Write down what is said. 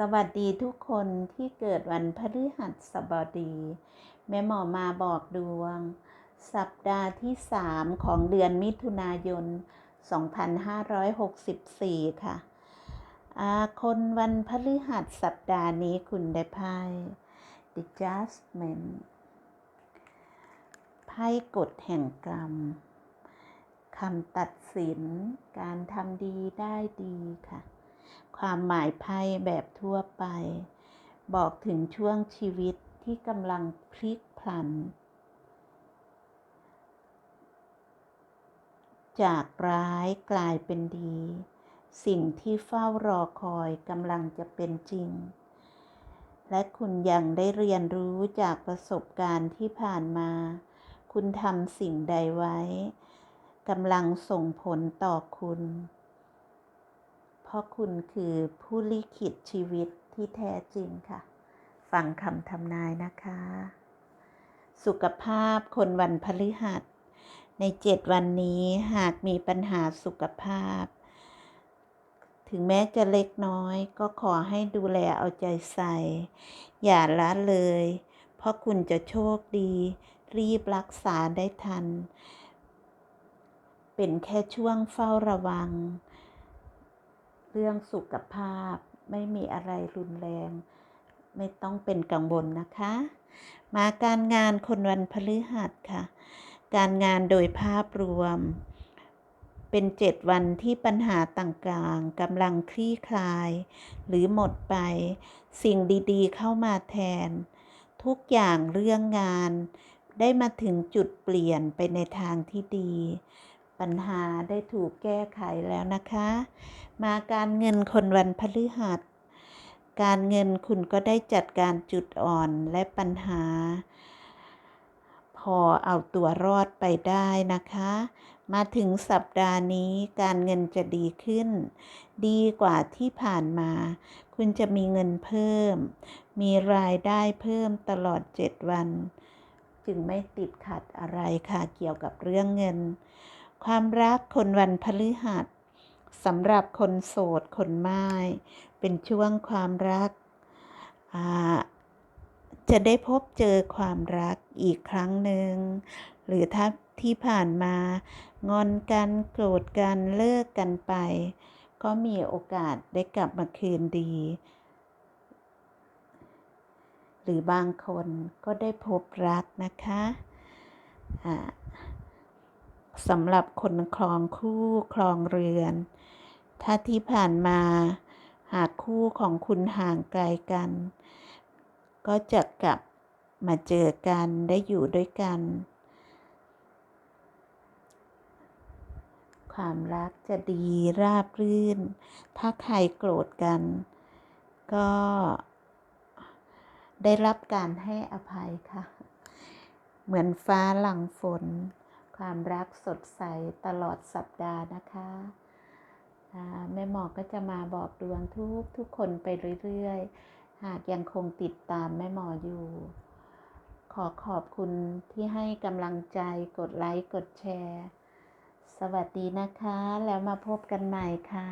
สวัสดีทุกคนที่เกิดวันพฤหัสบดี แม่หมอมาบอกดวง สัปดาห์ที่ 3 ของเดือนมิถุนายน 2564 ค่ะอาคนวันพฤหัสสัปดาห์นี้คุณได้ไพ่ The Judgment ไพ่กฎแห่งกรรมคำตัดสิน การทำดีได้ดีค่ะ ความหมายไพ่แบบทั่วไป บอกถึงช่วงชีวิตที่กำลังพลิกพลัน จากร้ายกลายเป็นดี สิ่งที่เฝ้ารอคอยกำลังจะเป็นจริง และคุณยังได้เรียนรู้จากประสบการณ์ที่ผ่านมา คุณทำสิ่งใดไว้กำลังส่งผลต่อคุณ เพราะคุณคือผู้ลิขิตชีวิตที่แท้จริงค่ะ ฟังคำทำนายนะคะ สุขภาพคนวันพฤหัส ในเจ็ดวันนี้หากมีปัญหาสุขภาพ ถึงแม้จะเล็กน้อยก็ขอให้ดูแลเอาใจใส่ อย่าละเลย เพราะคุณจะโชคดี รีบรักษาได้ทัน เป็นแค่ช่วงเฝ้าระวัง เรื่องสุขภาพไม่มีอะไรรุนแรง ไม่ต้องเป็นกังวลนะคะ มาการงานคนวันพฤหัสค่ะ การงานโดยภาพรวม เป็นเจ็ดวันที่ปัญหาต่างๆกำลังคลี่คลาย หรือหมดไป สิ่งดีๆ เข้ามาแทน ทุกอย่างเรื่องงานได้มาถึงจุดเปลี่ยนไปในทางที่ดี ปัญหาได้ถูกแก้ไขแล้วนะคะ มาการเงินคนวันพฤหัส การเงินคุณก็ได้จัดการจุดอ่อนและปัญหา พอเอาตัวรอดไปได้นะคะ มาถึงสัปดาห์นี้การเงินจะดีขึ้น ดีกว่าที่ผ่านมา คุณจะมีเงินเพิ่ม มีรายได้เพิ่มตลอด 7 วัน จึงไม่ติดขัดอะไรค่ะเกี่ยวกับเรื่องเงิน ความรักคนวันพฤหัสสำหรับคนโสดคนไม้เป็นช่วงความรัก จะได้พบเจอความรักอีกครั้งหนึ่ง หรือถ้าที่ผ่านมางอนกันโกรธกันเลิกกันไป ก็มีโอกาสได้กลับมาคืนดี หรือบางคนก็ได้พบรักนะคะ สำหรับคนคลองคู่คลองเรือน ถ้าที่ผ่านมาหากคู่ของคุณห่างไกลกัน ก็จะกลับมาเจอกันได้อยู่ด้วยกัน ความรักจะดีราบรื่น ถ้าใครโกรธกัน ก็ได้รับการให้อภัยค่ะ เหมือนฟ้าหลังฝน ความรักสดใสตลอดสัปดาห์นะคะแม่หมอก็จะมาบอกดวงทุกทุกคนไปเรื่อยๆ หากยังคงติดตามแม่หมออยู่ ขอขอบคุณที่ให้กำลังใจกดไลค์ กดแชร์ สวัสดีนะคะ แล้วมาพบกันใหม่ค่ะ